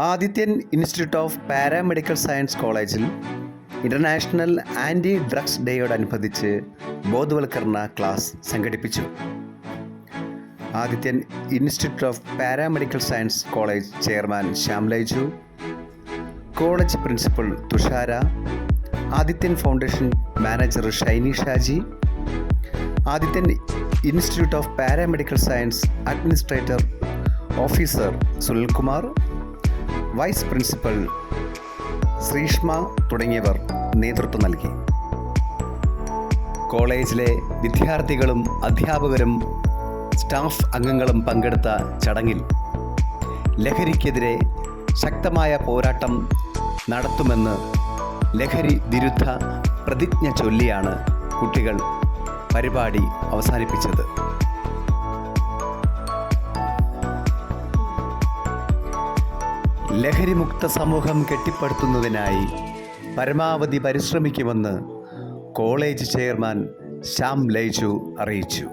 Adithyan institute of paramedical science കോളേജിൽ international anti drugs ഡേയോടനുബന്ധിച്ച് ബോധവൽക്കരണ ക്ലാസ് സംഘടിപ്പിച്ചു. Adithyan institute of paramedical science college chairman Shyam Laiju college principal Thushara Adithyan foundation manager Shiny Shaji Adithyan institute of paramedical science administrator officer Sunilkumar vice principal Sreeshma തുടങ്ങിയവർ നേതൃത്വം നൽകി. കോളേജിലെ വിദ്യാർത്ഥികളും അധ്യാപകരും staff അംഗങ്ങളും പങ്കെടുത്ത ചടങ്ങിൽ ലഹരിക്കെതിരെ ശക്തമായ പോരാട്ടം നടത്തുമെന്ന് ലഹരി വിരുദ്ധ പ്രതിജ്ഞ ചൊല്ലിയാണ് കുട്ടികൾ പരിപാടി അവസാനിപ്പിച്ചത്. ലഹരിമുക്ത സമൂഹം കെട്ടിപ്പടുത്തുന്നതിനായി പരമാവധി പരിശ്രമിക്കുമെന്ന് കോളേജ് ചെയർമാൻ ശ്യാം ലൈജു അറിയിച്ചു.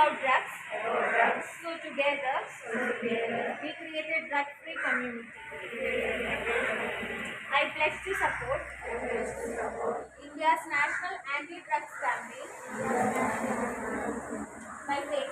About drugs. So together, we created drug-free community. I pledge to support India's national anti-drugs campaign by taking